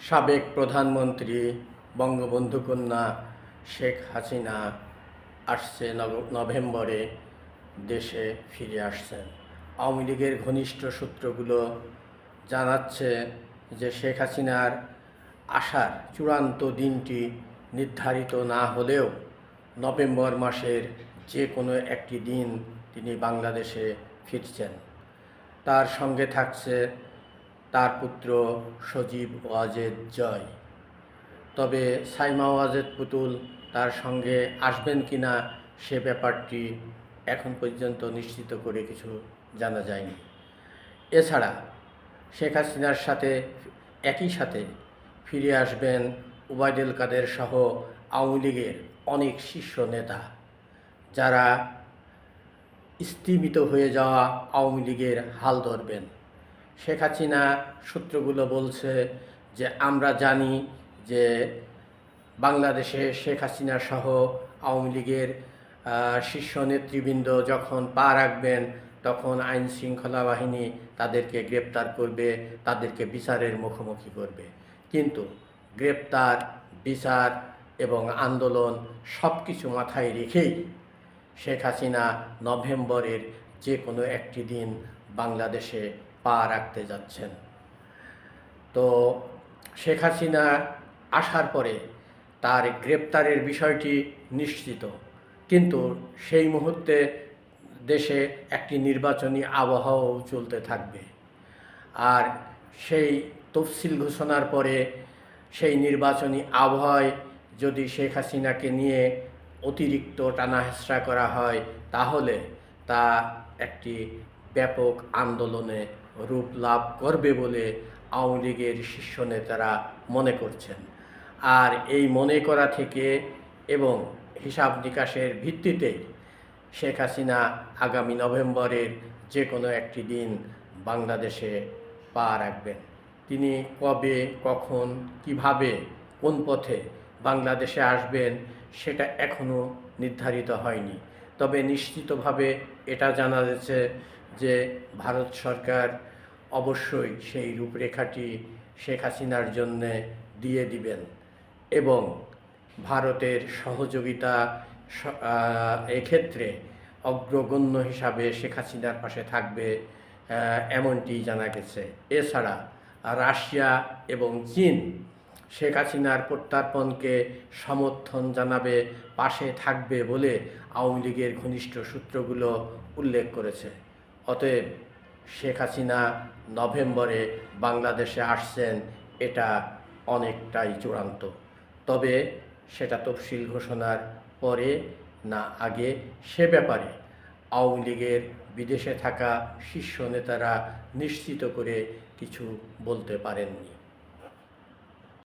সাবেক প্রধানমন্ত্রী বঙ্গবন্ধু কন্যা শেখ হাসিনা আসছে নভ- নভেম্বরে দেশে ফিরে আসছেন। আওয়ামী লীগের ঘনিষ্ঠ সূত্রগুলো জানাচ্ছে যে শেখ হাসিনার আসার চূড়ান্ত দিনটি নির্ধারিত না হলেও নভেম্বর মাসের যে কোনো একটি দিন তিনি বাংলাদেশে ফিরছেন। তার সঙ্গে থাকছে তার পুত্র সজীব ওয়াজেদ জয়। তবে সাইমা ওয়াজেদ পুতুল তার সঙ্গে আসবেন কি না, সে ব্যাপারটি এখন পর্যন্ত নিশ্চিত করে কিছু জানা যায়নি। এছাড়া শেখ হাসিনার সাথে, একই সাথে ফিরে আসবেন উবায়দুল কাদের সহ আওয়ামী লীগের অনেক শীর্ষ নেতা, যারা স্তীমিত হয়ে যাওয়া আওয়ামী লীগের হাল ধরবেন। শেখ হাসিনা সূত্রগুলো বলছে যে আমরা জানি যে বাংলাদেশে শেখ হাসিনা সহ আওয়ামী লীগের শীর্ষ নেতৃবৃন্দ যখন পা রাখবেন, তখন আইন শৃঙ্খলা বাহিনী তাদেরকে গ্রেপ্তার করবে, তাদেরকে বিচারের মুখোমুখি করবে। কিন্তু গ্রেপ্তার, বিচার এবং আন্দোলন সব কিছু মাথায় রেখেই শেখ হাসিনা নভেম্বরের যে কোনো একটি দিন বাংলাদেশে পা রাখতে যাচ্ছেন। তো শেখ হাসিনা আসার পরে তার গ্রেপ্তারের বিষয়টি নিশ্চিত। কিন্তু সেই মুহূর্তে দেশে একটি নির্বাচনী আবহাওয়াও চলতে থাকবে। আর সেই তফসিল ঘোষণার পরে সেই নির্বাচনী আবহাওয়ায় যদি শেখ হাসিনাকে নিয়ে অতিরিক্ত টানাহেঁচড়া করা হয়, তাহলে তা একটি ব্যাপক আন্দোলনে রূপ লাভ করবে বলে আওয়ামী লীগের শীর্ষ নেতারা মনে করছেন। আর এই মনে করা থেকে এবং হিসাব নিকাশের ভিত্তিতে শেখ হাসিনা আগামী নভেম্বরের যে কোনো একটি দিন বাংলাদেশে পা রাখবেন। তিনি কবে, কখন, কীভাবে, কোন পথে বাংলাদেশে আসবেন সেটা এখনও নির্ধারিত হয়নি। তবে নিশ্চিতভাবে এটা জানা যাচ্ছে যে ভারত সরকার অবশ্যই সেই রূপরেখাটি শেখ হাসিনার জন্যে দিয়ে দিবেন এবং ভারতের সহযোগিতা এক্ষেত্রে অগ্রগণ্য হিসাবে শেখ হাসিনার পাশে থাকবে এমনটি জানা গেছে। এছাড়া রাশিয়া এবং চীন শেখ হাসিনার প্রত্যার্পণকে সমর্থন জানাবে, পাশে থাকবে বলে আওয়ামী লীগের ঘনিষ্ঠ সূত্রগুলো উল্লেখ করেছে। অতএব শেখ হাসিনা নভেম্বরে বাংলাদেশে আসছেন, এটা অনেকটাই চূড়ান্ত। তবে সেটা তফসিল ঘোষণার পরে না আগে, সে ব্যাপারে আওয়ামী লীগের বিদেশে থাকা শীর্ষ নেতারা নিশ্চিত করে কিছু বলতে পারেননি।